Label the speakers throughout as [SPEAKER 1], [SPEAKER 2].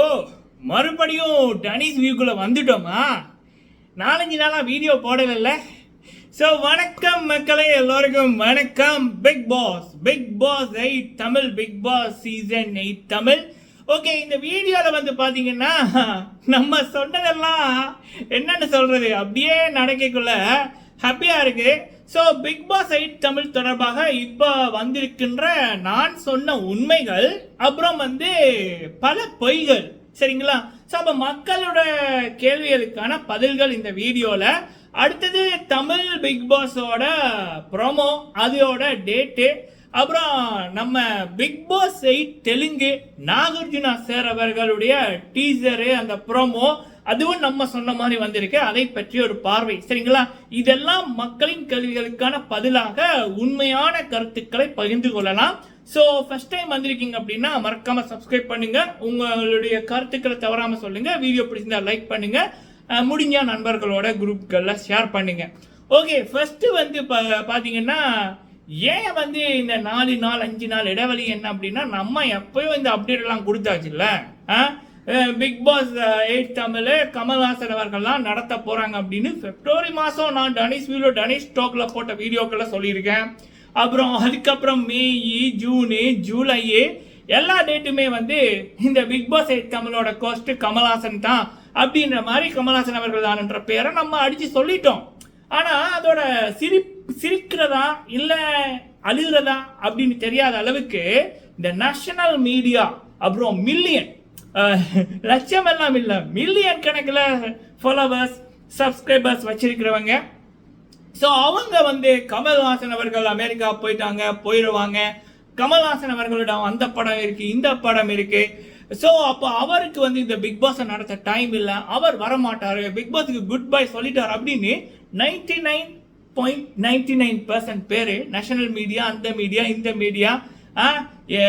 [SPEAKER 1] ஓ மறுபடியும் டனிஸ் வியூக்குள்ளே வந்துட்டோமா? நாலஞ்சு நாளாக வீடியோ போடலைல்ல? ஸோ வணக்கம் மக்களே எல்லோருக்கும் வணக்கம். Big boss big boss eight Tamil big boss season eight Tamil. Okay இந்த வீடியோவில் வந்து பார்த்தீங்கன்னா நம்ம சொன்னதெல்லாம் என்னென்னு சொல்கிறது அப்படியே நடக்கக்குள்ள ஹாப்பியாக இருக்குது so big boss eight Tamil தொடர்பாக இப்போ வந்திருக்கின்ற நான் சொன்ன உண்மைகள் அப்புறம் வந்து பல பொய்கள். சரிங்களா? ஸோ அப்போ மக்களோட கேள்விகளுக்கான பதில்கள் இந்த வீடியோவில் அடுத்தது தமிழ் பிக் பாஸோட ப்ரோமோ அதோட டேட்டு அப்புறம் நம்ம Bigg Boss eight Telugu Nagarjuna sir அவர்களுடைய டீசரு அந்த ப்ரோமோ அதுவும் நம்ம சொன்ன மாதிரி வந்திருக்கு. அதை பற்றி ஒரு பார்வை. சரிங்களா? இதெல்லாம் மக்களின் கேள்விகளுக்கான பதிலாக உண்மையான கருத்துக்களை பகிர்ந்து கொள்ளலாம். ஸோ ஃபர்ஸ்ட் டைம் வந்திருக்கீங்க அப்படின்னா மறக்காம சப்ஸ்கிரைப் பண்ணுங்க. உங்களுடைய கருத்துக்களை தவறாம சொல்லுங்க. வீடியோ பிடிச்சிருந்தா லைக் பண்ணுங்க. முடிஞ்ச நண்பர்களோட குரூப்களில் ஷேர் பண்ணுங்க. ஓகே ஃபர்ஸ்ட் வந்து பா- பாத்தீங்கன்னா ஏன் வந்து இந்த நாலு நாள் அஞ்சு நாள் இடைவெளி என்ன அப்படின்னா நம்ம எப்பயும் இந்த அப்டேட் எல்லாம் கொடுத்தாச்சுல்ல? Bigg pass eight Tamil Kamal Haasan அவர்கள்லாம் நடத்த போகிறாங்க அப்படின்னு பிப்ரவரி மாதம் நான் டனிஷ் வீடியோ டனிஷ் ஸ்டோக்கில் போட்ட வீடியோக்களை சொல்லியிருக்கேன். அப்புறம் அதுக்கப்புறம் மே ஜூனு ஜூலை எல்லா டேட்டுமே வந்து இந்த பிக் பாஸ் எயிட் தமிழோட கோஸ்ட் கமல்ஹாசன் தான் அப்படின்ற மாதிரி கமல்ஹாசன் அவர்கள் தான்ன்ற பேரை நம்ம அடித்து சொல்லிட்டோம். ஆனால் அதோட சிரி சிரிக்கிறதா இல்லை அழுகிறதா அப்படின்னு தெரியாத அளவுக்கு இந்த நேஷனல் மீடியா அப்புறம் மில்லியன் லட்சம் எல்லாம் இல்லை மில்லியன் கணக்கில் ஃபாலோவர்ஸ் சப்ஸ்கிரைபர்ஸ் வச்சிருக்கிறவங்க. ஸோ அவங்க வந்து கமல்ஹாசன் அவர்கள் அமெரிக்கா போயிட்டாங்க போயிடுவாங்க கமல்ஹாசன் அவர்களிடம் அந்த படம் இருக்கு இந்த படம் இருக்கு. ஸோ அப்போ அவருக்கு வந்து இந்த பிக் பாஸை நடத்த டைம் இல்லை. அவர் வரமாட்டார். பிக் பாஸுக்கு குட் பை சொல்லிட்டார் அப்படின்னு ninety nine point ninety nine percent பேர் நேஷனல் மீடியா அந்த மீடியா இந்த மீடியா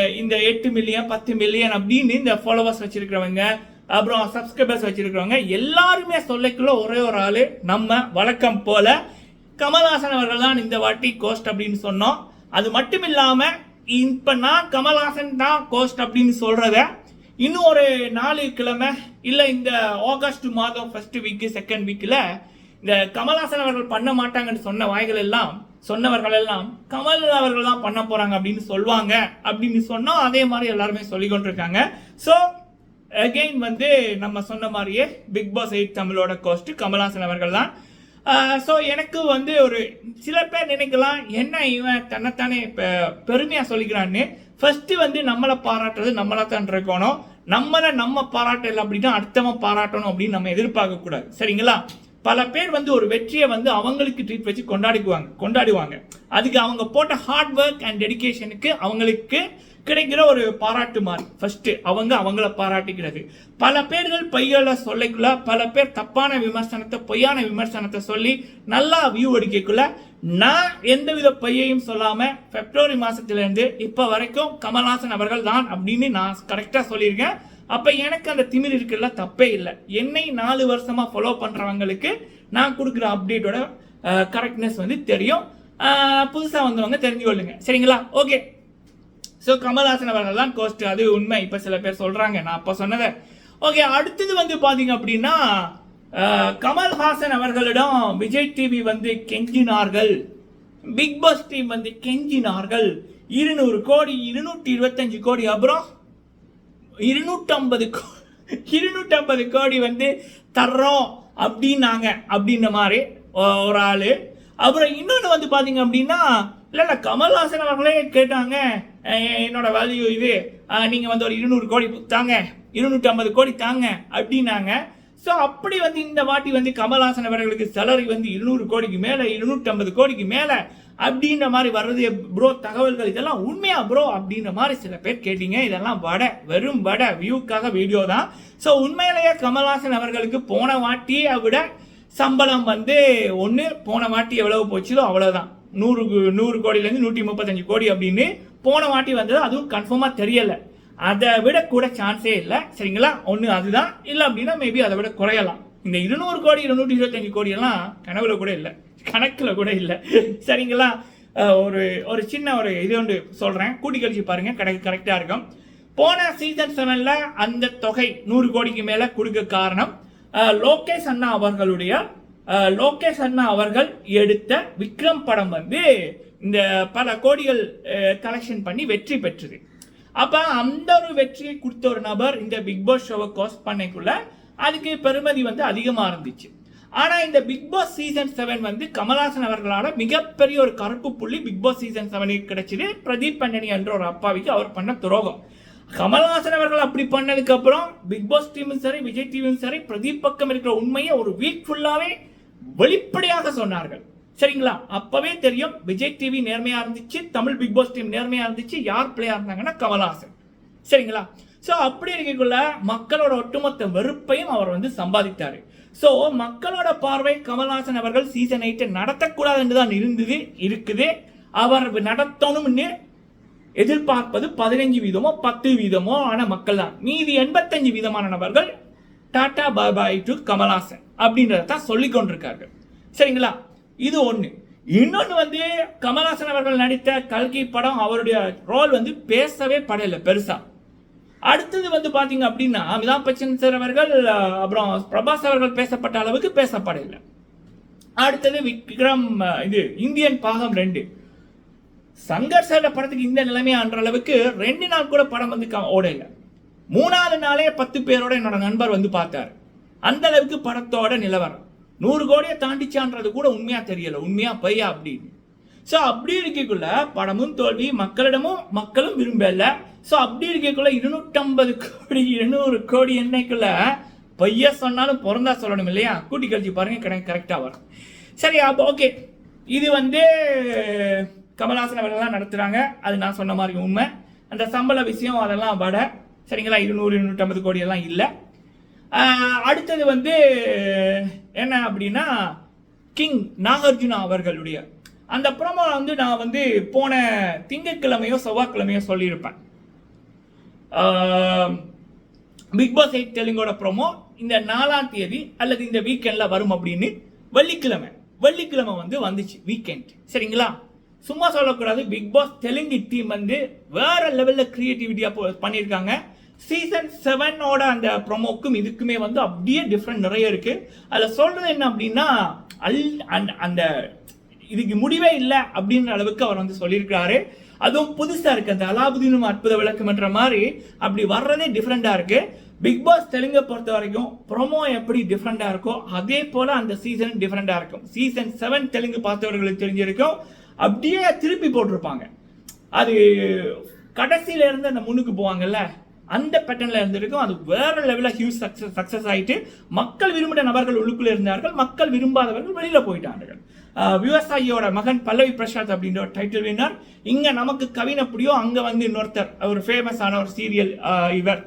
[SPEAKER 1] இந்த எட்டு மில்லியன் பத்து மில்லியன் அப்படின்னு இந்த ஃபாலோவர்ஸ் வச்சிருக்கிறவங்க அப்புறம் சப்ஸ்கிரைபர்ஸ் வச்சிருக்கிறவங்க எல்லாருமே சொல்லக்குள்ள ஒரே ஒரு ஆள் நம்ம வழக்கம் போல கமல்ஹாசன் அவர்கள் தான் இந்த வாட்டி கோஸ்ட் அப்படின்னு சொன்னோம். அது மட்டும் இல்லாமல் இப்போ நான் கமல்ஹாசன் தான் கோஸ்ட் அப்படின்னு சொல்கிறத இன்னும் ஒரு நாலு கிழமை இல்லை இந்த ஆகஸ்ட் மாதம் ஃபர்ஸ்ட் வீக்கு செகண்ட் வீக்கில் இந்த கமல்ஹாசன் அவர்கள் பண்ண மாட்டாங்கன்னு சொன்ன வாய்கள் எல்லாம் சொன்னவர்கள் எல்லாம் கமல் அவர்கள் தான் பண்ண போறாங்க அப்படின்னு சொல்லுவாங்க. அப்படின்னு சொன்னால் அதே மாதிரி எல்லாருமே சொல்லி கொண்டிருக்காங்க. ஸோ அகெயின் வந்து நம்ம சொன்ன மாதிரியே பிக் பாஸ் எயிட் தமிழோட கோஸ்ட் கமல்ஹாசன் அவர்கள் தான். ஸோ எனக்கு வந்து ஒரு சில பேர் நினைக்கலாம் என்ன இவன் தன்னைத்தானே இப்போ பெருமையாக சொல்லிக்கிறான்னு. ஃபஸ்ட்டு வந்து நம்மளை பாராட்டுறது நம்மளை தான் இருக்கணும். நம்மளை நம்ம பாராட்டல அப்படின்னா அடுத்தவன் பாராட்டணும் அப்படின்னு நம்ம எதிர்பார்க்கக்கூடாது சரிங்களா? பல பேர் வந்து ஒரு வெற்றியை வந்து அவங்களுக்கு ட்ரீட் வச்சு கொண்டாடிக்குவாங்க கொண்டாடுவாங்க. அதுக்கு அவங்க போட்ட ஹார்ட் ஒர்க் அண்ட் டெடிகேஷனுக்கு அவங்களுக்கு கிடைக்கிற ஒரு பாராட்டு மாதிரி. ஃபர்ஸ்ட் அவங்க அவங்கள பாராட்டிக்கிறது பல பேர்கள் பொய்களை சொல்லிக்குள்ள பல பேர் தப்பான விமர்சனத்தை பொய்யான விமர்சனத்தை சொல்லி நல்லா வியூ அடிக்கக்குள்ள நான் எந்தவித பொய்யையும் சொல்லாம பிப்ரவரி மாதத்துலேருந்து இப்போ வரைக்கும் கமல்ஹாசன் அவர்கள் தான் அப்படின்னு நான் கரெக்டாக சொல்லியிருக்கேன். அப்போ எனக்கு அந்த திமிர் இருக்குல்ல தப்பே இல்லை. என்னை நாலு வருஷமாக ஃபாலோ பண்ணுறவங்களுக்கு நான் கொடுக்குற அப்டேட்டோட கரெக்ட்னஸ் வந்து தெரியும். புதுசாக வந்தவங்க தெரிஞ்சு கொள்ளுங்க. சரிங்களா? ஓகே ஸோ கமல்ஹாசன் அவர்கள் தான் கோஸ்ட் அது உண்மை. இப்போ சில பேர் சொல்கிறாங்க நான் அப்போ சொன்னதை. ஓகே அடுத்தது வந்து பார்த்தீங்க அப்படின்னா கமல்ஹாசன் அவர்களிடம் விஜய் டிவி வந்து கெஞ்சினார்கள். பிக் பாஸ் டீம் வந்து கெஞ்சினார்கள். இருநூறு கோடி இருநூற்றி இருபத்தஞ்சு கோடி அப்புறம் இருநூற்றம்பது இருநூற்றம்பது கோடி வந்து தர்றோம் அப்படின்னாங்க அப்படின்ன மாதிரி ஒரு ஆள். அப்புறம் இன்னொன்று வந்து பார்த்தீங்க அப்படின்னா இல்லை இல்லை கமல்ஹாசன் அவர்களே கேட்டாங்க என்னோட வேல்யூ இது. நீங்கள் வந்து ஒரு இருநூறு கோடி தாங்க இருநூற்றி ஐம்பது கோடி தாங்க அப்படின்னாங்க. ஸோ அப்படி வந்து இந்த வாட்டி வந்து கமல்ஹாசன் அவர்களுக்கு சேலரி வந்து இருநூறு கோடிக்கு மேலே இருநூற்றம்பது கோடிக்கு மேலே அப்படின்ற மாதிரி வர்றது ப்ரோ தகவல்கள் இதெல்லாம் உண்மையா ப்ரோ அப்படின்ற மாதிரி சில பேர் கேட்டீங்க. இதெல்லாம் வடை வெறும் வடை வியூக்காக வீடியோ தான். ஸோ உண்மையிலேயே கமல்ஹாசன் அவர்களுக்கு போன வாட்டியை விட சம்பளம் வந்து ஒன்று போன வாட்டி எவ்வளவு போச்சுதோ அவ்வளோதான் நூறு நூறு கோடியிலேருந்து நூற்றி முப்பத்தஞ்சு கோடி அப்படின்னு போன வாட்டி வந்தது அதுவும் கன்ஃபார்மாக தெரியலை. அதை விட கூட சான்ஸே இல்லை. சரிங்களா? ஒன்று அதுதான். இல்லை அப்படின்னா மேபி அதை விட குறையலாம். இந்த இருநூறு கோடி இருநூற்றி இருபத்தஞ்சு கோடி எல்லாம் கனவுல கூட இல்லை. கணக்கில் கூட இல்லை. சரிங்களா? ஒரு ஒரு சின்ன ஒரு இது ஒன்று சொல்கிறேன் கூட்டி கழிச்சு பாருங்க. கரெக்ட் கரெக்டாக இருக்கும். போன சீசன் செவனில் அந்த தொகை நூறு கோடிக்கு மேலே கொடுக்க காரணம் லோகேஷ் அண்ணா அவர்களுடைய லோகேஷ் அண்ணா அவர்கள் எடுத்த விக்ரம் படம் வந்து இந்த பல கோடிகள் கலெக்ஷன் பண்ணி வெற்றி பெற்றது. அப்போ அந்த ஒரு வெற்றியை கொடுத்த ஒரு நபர் இந்த பிக் பாஸ் ஷோவை கோஸ்ட் பண்ணக்குள்ள அதுக்கு பெருமதி வந்து அதிகமாக இருந்துச்சு. ஆனால் இந்த பிக் பாஸ் சீசன் செவன் வந்து கமல்ஹாசன் அவர்களால் மிகப்பெரிய ஒரு கருப்பு புள்ளி பிக் பாஸ் சீசன் செவனுக்கு கிடைச்சது பிரதீப் பண்ணனி என்ற ஒரு அப்பாவிக்கு அவர் பண்ண துரோகம். கமல்ஹாசன் அவர்கள் அப்படி பண்ணதுக்கு அப்புறம் பிக் பாஸ் டீமும் சரி விஜய் டிவியும் சரி பிரதீப் பக்கம் இருக்கிற உண்மையை ஒரு வீக் ஃபுல்லாவே வெளிப்படையாக சொன்னார்கள். சரிங்களா? அப்பவே தெரியும் விஜய் டிவி நேர்மையா இருந்துச்சு தமிழ் பிக் பாஸ் டீம் நேர்மையா இருந்துச்சு யார் பிளேயா இருந்தாங்கன்னா கமல்ஹாசன். சரிங்களா? ஸோ அப்படி இருக்கக்குள்ள மக்களோட ஒட்டுமொத்த வெறுப்பையும் அவர் வந்து சம்பாதித்தார் ஸோ மக்களோட பார்வை கமல்ஹாசன் அவர்கள் சீசன் எயிட்டை நடத்தக்கூடாது என்று தான் இருந்தது இருக்குது. அவர் நடத்தணும்னு எதிர்பார்ப்பது பதினஞ்சு வீதமோ பத்து வீதமோ ஆன மக்கள் தான். மீதி எண்பத்தஞ்சு வீதமான நபர்கள் டாடா பாபாய் டு கமல்ஹாசன் அப்படின்றத தான் சொல்லிக் கொண்டிருக்கார்கள் சரிங்களா? இது ஒன்று இன்னொன்று வந்து கமல்ஹாசன் அவர்கள் நடித்த கல்கி படம் அவருடைய ரோல் வந்து பேசவே படையில பெருசா. அடுத்தது வந்து பார்த்தீங்க அப்படின்னா அமிதாப் பச்சன் சார் அவர்கள் அப்புறம் பிரபாஸ் அவர்கள் பேசப்பட்ட அளவுக்கு பேசப்படையில. அடுத்தது விக்ரம் இது இந்தியன் பாகம் ரெண்டு. சங்கர் சார் படத்துக்கு இந்த நிலைமையான்ற அளவுக்கு ரெண்டு நாள் கூட படம் வந்து க- ஓடல. மூணாவது நாளே பத்து பேரோட என்னோட நண்பர் வந்து பார்த்தாரு. அந்த அளவுக்கு படத்தோட நிலவரம். நூறு கோடியை தாண்டிச்சான்றது கூட உண்மையாக தெரியல. உண்மையாக பையா அப்படின்னு. ஸோ அப்படி இருக்கக்குள்ள படமும் தோல்வி மக்களிடமும் மக்களும் விரும்பல. ஸோ அப்படி இருக்கக்குள்ள இருநூற்றம்பது கோடி இருநூறு கோடி எண்ணெய்க்குள்ள பைய சொன்னாலும் பிறந்தா சொல்லணும் இல்லையா? கூட்டி கழிச்சு பாருங்க கரெக்ட் கரெக்டாக வரும். சரி அப்போ ஓகே இது வந்து கமலாசன வேலைலாம் நடத்துகிறாங்க அது நான் சொன்ன மாதிரி உண்மை. அந்த சம்பள விஷயம் அதெல்லாம் வட. சரிங்களா? இருநூறு இருநூற்றம்பது கோடி எல்லாம் இல்லை அடுத்தது வந்து என்ன அப்படின்னா கிங் நாகார்ஜுனா அவர்களுடைய. அந்த ப்ரோமோ வந்து நான் வந்து போன திங்கட்கிழமையோ செவ்வாய்க்கிழமையோ சொல்லியிருப்பேன். பிக் பாஸ் எயிட் தெலுங்கோட ப்ரோமோ இந்த நாலாம் தேதி அல்லது இந்த வீக்கெண்டில் வரும் அப்படின்னு வெள்ளிக்கிழமை. வெள்ளிக்கிழமை வந்து வந்துச்சு வீக்கெண்ட் சரிங்களா? சும்மா சொல்லக்கூடாது பிக் பாஸ் தெலுங்கு டீம் வந்து வேற லெவலில் கிரியேட்டிவிட்டியாக பண்ணியிருக்காங்க. சீசன் செவனோட அந்த ப்ரொமோக்கும் இதுக்குமே வந்து அப்படியே டிஃப்ரெண்ட் நிறைய இருக்கு. அதில் சொல்றது என்ன அப்படின்னா அல் அண்ட் அந்த இதுக்கு முடிவே இல்லை அப்படின்ற அளவுக்கு அவர் வந்து சொல்லியிருக்கிறாரு. அதுவும் புதுசாக இருக்கு. அந்த அலாபுதீனும் அற்புத விளக்கம்ன்ற மாதிரி அப்படி வர்றதே டிஃப்ரெண்ட்டாக இருக்கு. பிக் பாஸ் தெலுங்கை பொறுத்த வரைக்கும் ப்ரொமோ எப்படி டிஃப்ரெண்ட்டாக இருக்கோ அதே போல் அந்த சீசன் டிஃப்ரெண்ட்டாக இருக்கும். சீசன் செவன் தெலுங்கு பார்த்தவர்களுக்கு தெரிஞ்சிருக்கும். அப்படியே திருப்பி போட்டிருப்பாங்க. அது கடைசியில இருந்து அந்த முன்னுக்கு போவாங்கல்ல? அந்த பேட்டர்ன்ல இருந்திருக்கும். அது வேற லெவலில் ஹியூஜ் சக்சஸ் சக்சஸ் ஆயிட்டு மக்கள் விரும்பின நபர்கள் உள்ளுக்குள்ள இருந்தார்கள் மக்கள் விரும்பாதவர்கள் வெளியில போயிட்டார்கள். விவசாயியோட மகன் பல்லவி பிரசாத் அப்படின்ற ஒரு டைட்டில் வின்னர் இங்க நமக்கு கவின் அப்படியோ அங்க வந்து இன்னொருத்தர் ஒரு ஃபேமஸான ஒரு சீரியல் இவர்.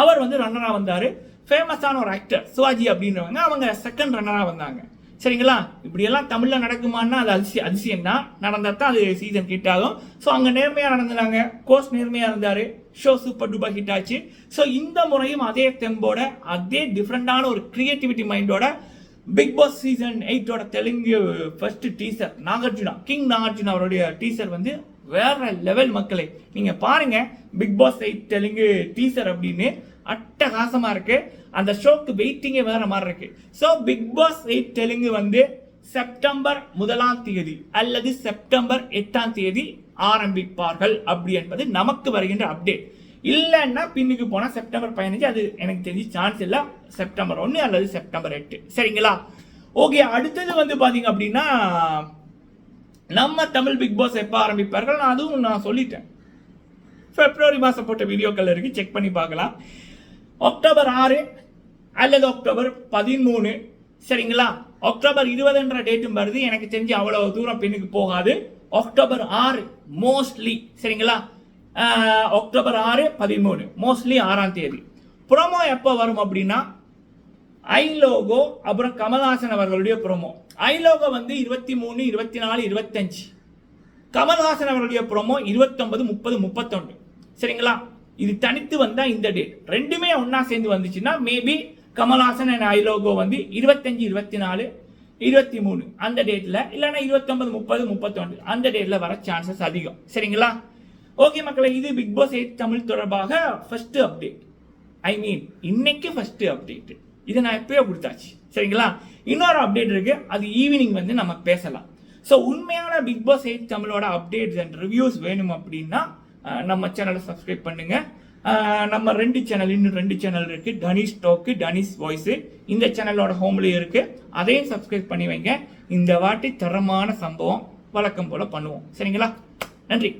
[SPEAKER 1] அவர் வந்து ரன்னரா வந்தாரு. ஃபேமஸான ஒரு ஆக்டர் சிவாஜி அப்படின்றவங்க அவங்க செகண்ட் ரன்னரா வந்தாங்க. சரிங்களா? இப்படியெல்லாம் தமிழில் நடக்குமான்னா அது அதிசய அதிசயம் தான் நடந்தால் தான் அது சீசன் கிட்டாகும் ஸோ அங்கே நேர்மையாக நடந்தாங்க. கோர்ஸ் நேர்மையாக இருந்தார். ஷோ சூப்பர் டூப்பர் ஹிட் ஆச்சு. ஸோ இந்த முறையும் அதே தெம்போட அதே டிஃப்ரெண்டான ஒரு கிரியேட்டிவிட்டி மைண்டோட Bigg pass season எயிட்டோட Telugu first teaser Nagarjuna king Nagarjuna அவருடைய டீசர் வந்து வேற லெவல் மக்களே. நீங்கள் பாருங்க Bigg Boss eight Telugu teaser அப்படின்னு அட்டகாசமாக இருக்கு. அந்த ஷோக்கு வெயிட்டிங்கே வேற மாதிரி இருக்கு. So Bigg Boss eight Telugu வந்து செப்டம்பர் முதலாம் தேதி அல்லது செப்டம்பர் எட்டாம் தேதி ஆரம்பிப்பார்கள் அப்படி என்பது நமக்கு வருகின்ற அப்டேட் இல்லைன்னா பின்னுக்கு போனால் செப்டம்பர் பதினஞ்சு அது எனக்கு தெரிஞ்சு சான்ஸ் இல்லை. செப்டம்பர் ஒன்று அல்லது செப்டம்பர் எட்டு. சரிங்களா? ஓகே அடுத்தது வந்து பார்த்தீங்க அப்படின்னா நம்ம தமிழ் பிக் பாஸ் எப்போ ஆரம்பிப்பார்கள்? நான் அதுவும் நான் சொல்லிட்டேன். பிப்ரவரி மாதம் போட்ட வீடியோக்கள் இருக்கு செக் பண்ணி பார்க்கலாம். அக்டோபர் ஆறு அல்லது அக்டோபர் பதிமூணு. சரிங்களா? அக்டோபர் இருபதுன்ற டேட்டும் வருது. எனக்கு தெரிஞ்சு அவ்வளவு தூரம் பின்னுக்கு போகாது. அக்டோபர் ஆறு மோஸ்ட்லி சரிங்களா? அக்டோபர் ஆறு பதிமூணு. மோஸ்ட்லி ஆறாம் தேதி. ப்ரோமோ எப்போ வரும் அப்படின்னா ஐ லோகோ அப்புறம் கமல்ஹாசன் அவர்களுடைய ப்ரோமோ ஐ லோகோ வந்து இருபத்தி மூணு இருபத்தி நாலு இருபத்தஞ்சு கமல்ஹாசன் அவர்களுடைய ப்ரோமோ இருபத்தொன்பது முப்பது முப்பத்தொன்று சரிங்களா? இது தனித்து வந்தால் இந்த டேட் ரெண்டுமே ஒன்றா சேர்ந்து வந்துச்சுன்னா maybe Kamal Haasan and I logo வந்து இருபத்தஞ்சி இருபத்தி நாலு இருபத்தி மூணு அந்த டேட்டில் இல்லைன்னா இருபத்தொம்பது முப்பது முப்பத்தொன்று அந்த டேட்டில் வர சான்சஸ் அதிகம். சரிங்களா? ஓகே மக்களை இது பிக் பாஸ் எயிட் தமிழ் தொடர்பாக ஃபர்ஸ்ட் அப்டேட் ஐ மீன் இன்னைக்கு ஃபர்ஸ்ட் அப்டேட் இதை நான் எப்பயோ கொடுத்தாச்சு. சரிங்களா? இன்னொரு அப்டேட் இருக்கு. அது ஈவினிங் வந்து நம்ம பேசலாம். ஸோ உண்மையான பிக் பாஸ் எயிட் தமிழோட அப்டேட்ஸ் அண்ட் ரிவ்யூஸ் வேணும் அப்படின்னா நம்ம சேனலை சப்ஸ்கிரைப் பண்ணுங்கள் நம்ம ரெண்டு சேனல் இன்னும் ரெண்டு சேனல் இருக்கு. தனிஷ் டோக்கு தனிஷ் வாய்ஸு இந்த சேனலோட ஹோம்லேயும் இருக்கு. அதையும் சப்ஸ்கிரைப் பண்ணி வைங்க. இந்த வாட்டி தரமான சம்பவம் வழக்கம் போல் பண்ணுவோம். சரிங்களா? நன்றி.